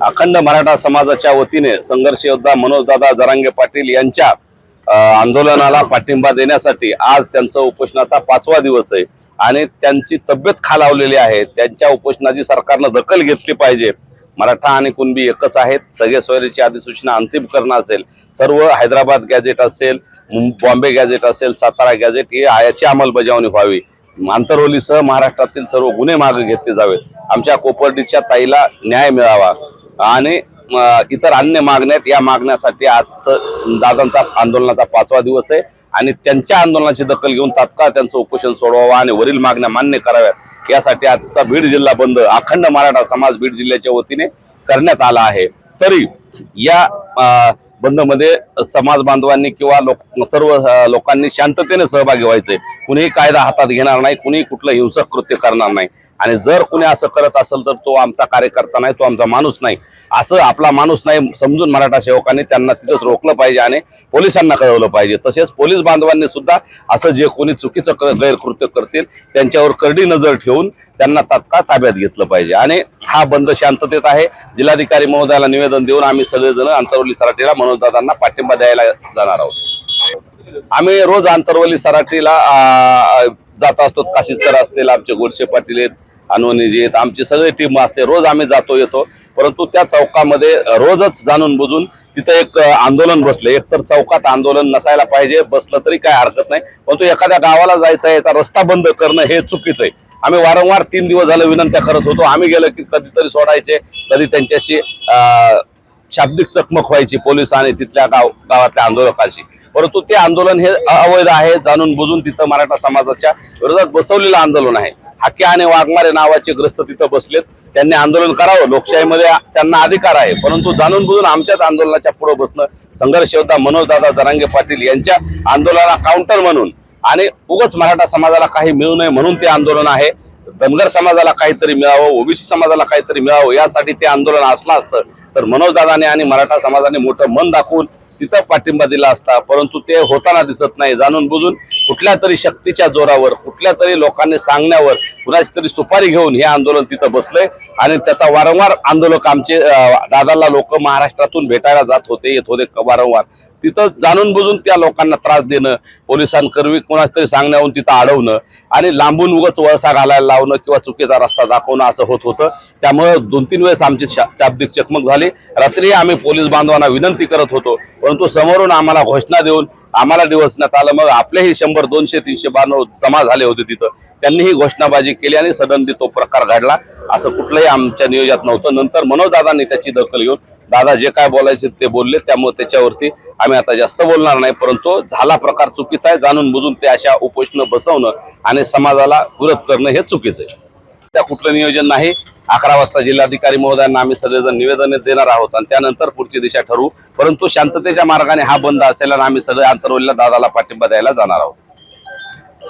अखंड मराठा समाजाच्या वतीने संघर्ष योद्धा मनोजदादा जरांगे पाटील यांच्या आंदोलनाला पाठिंबा देण्यासाठी आज त्यांचा उपोषणाचा पाचवा दिवस आहे आणि त्यांची तब्येत खालावलेली आहे. त्यांच्या उपोषणाची सरकारनं दखल घेतली पाहिजे. मराठा आणि कुणबी एकच आहेत. सगळे सोयरीची अधिसूचना अंतिम करणं असेल. सर्व हैदराबाद गॅजेट असेल बॉम्बे गॅजेट असेल सातारा गॅजेट ही याची अंमलबजावणी व्हावी. आंतरवलीसह महाराष्ट्रातील सर्व गुन्हे मागे घेतले जावेत. आमच्या कोपर्डीच्या ताईला न्याय मिळावा. आणि इतर अन्य मागण्यात या मागण्यासाठी आजचं दादांचा आंदोलनाचा पाचवा दिवस आहे. आणि त्यांच्या आंदोलनाची दखल घेऊन तात्काळ त्यांचं उपोषण सोडवावं आणि वरील मागण्या मान्य कराव्यात. यासाठी आजचा बीड जिल्हा बंद अखंड मराठा समाज बीड जिल्ह्याच्या वतीने करण्यात आला आहे. तरी या अ, बंदमध्ये समाज बांधवांनी किंवा लोक सर्व लोकांनी शांततेने सहभागी व्हायचे कुणीही कायदा हातात घेणार नाही कुणीही कुठलं हिंसक कृत्य करणार नाही. आणि जर कुणी असं करत असेल तर तो आमचा कार्यकर्ता नाही तो आमचा माणूस नाही. असं आपला माणूस नाही समजून मराठा सेवकांनी त्यांना तिथंच रोखलं पाहिजे आणि पोलिसांना कळवलं पाहिजे. तसेच पोलीस बांधवांनी सुद्धा असं जे कोणी चुकीचं गैरकृत्य करतील त्यांच्यावर करडी नजर ठेवून त्यांना तात्काळ ताब्यात घेतलं पाहिजे. आणि हा बंद शांततेत आहे. जिल्हाधिकारी महोदयाला निवेदन देऊन आम्ही सगळेजण अंतरवली सराठीला मनोजदादांना पाठिंबा द्यायला जाणार आहोत. आम्ही रोज आंतरवली सराठीला जात असतो. काशीद सर असतील आमचे गोडसे पाटील आहेत अनवणीजी आहेत आमची सगळी टीम असते. रोज आम्ही जातो येतो. परंतु त्या चौकामध्ये रोजच जाणून बुजून तिथं एक आंदोलन बसले. एकतर चौकात आंदोलन नसायला पाहिजे बसलं तरी काय हरकत नाही. परंतु एखाद्या गावाला जायचं आहे याचा रस्ता बंद करणं हे चुकीचं आहे. आम्ही वारंवार तीन दिवस झालं विनंत्या करत होतो. आम्ही गेलो की कधीतरी सोडायचे कधी त्यांच्याशी शाब्दिक चकमक व्हायची पोलीस आणि तिथल्या गाव गावातल्या आंदोलकाशी. परंतु ते आंदोलन हे अवैध आहे जाणून बुजून तिथं मराठा समाजाच्या विरोधात बसवलेलं आंदोलन आहे. हाके आणि वाघमारे नावाचे ग्रस्त तिथं बसलेत. त्यांनी आंदोलन करावं लोकशाहीमध्ये त्यांना अधिकार आहे. परंतु जाणून बुजून आमच्याच आंदोलनाच्या पुढे बसणं संघर्ष होता मनोजदादा जरांगे पाटील यांच्या आंदोलनाला काउंटर म्हणून आणि उगच मराठा समाजाला काही मिळू नये म्हणून ते आंदोलन आहे. धनगर समाजाला काहीतरी मिळावं ओबीसी समाजाला काहीतरी मिळावं यासाठी ते आंदोलन असलं असतं. तर मनोजदादाने आणि मराठा समाजाने मोठं मन दाखवून तिथं पाठिंबा दिला असता परंतु ते होताना दिसत नाही. जाणून बुजून कुठल्या तरी शक्तीच्या जोरावर कुठल्या तरी लोकांनी सांगण्यावर कुणाची तरी सुपारी घेऊन हे आंदोलन तिथं बसलंय आणि त्याचा वारंवार आंदोलक आमचे दादाला लोक महाराष्ट्रातून भेटायला जात होते येत होते वारंवार. तिथं जाणून बुजून त्या लोकांना त्रास देणं पोलिसांकरवी कोणाच तरी सांगण्याहून तिथं अडवणं आणि लांबून उगच वळसा घालायला लावणं किंवा चुकीचा रस्ता दाखवणं असं होत होतं. त्यामुळं दोन तीन वेळेस आमची शा- शाब्दिक चकमक झाली. रात्री आम्ही पोलीस बांधवांना विनंती करत होतो परंतु समोरून आम्हाला घोषणा देऊन आम्हाला दिवसण्यात आलं मग आपलेही शंभर दोनशे तीनशे बांधव जमा झाले होते तिथं. त्यांनीही घोषणाबाजी केली आणि सडनली तो प्रकार घडला. असं कुठलंही आमच्या नियोजनात नव्हतं. नंतर मनोजदादांनी त्याची दखल घेऊन दादा जे काय बोलायचे ते बोलले. त्यामुळे त्याच्यावरती आम्ही आता जास्त बोलणार नाही परंतु झाला प्रकार चुकीचा आहे. जाणून बुजून ते अशा उपोषण बसवणं आणि समाजाला विरोध करणं हे चुकीचं आहे. त्या कुठलं नियोजन नाही. अकरा वाजता जिल्हाधिकारी महोदयांना आम्ही सगळेजण निवेदन देणार आहोत आणि त्यानंतर पुढची दिशा ठरवू. परंतु शांततेच्या मार्गाने हा बंद असेल आणि आम्ही सगळे आंतरवलीला दादाला पाठिंबा द्यायला जाणार आहोत.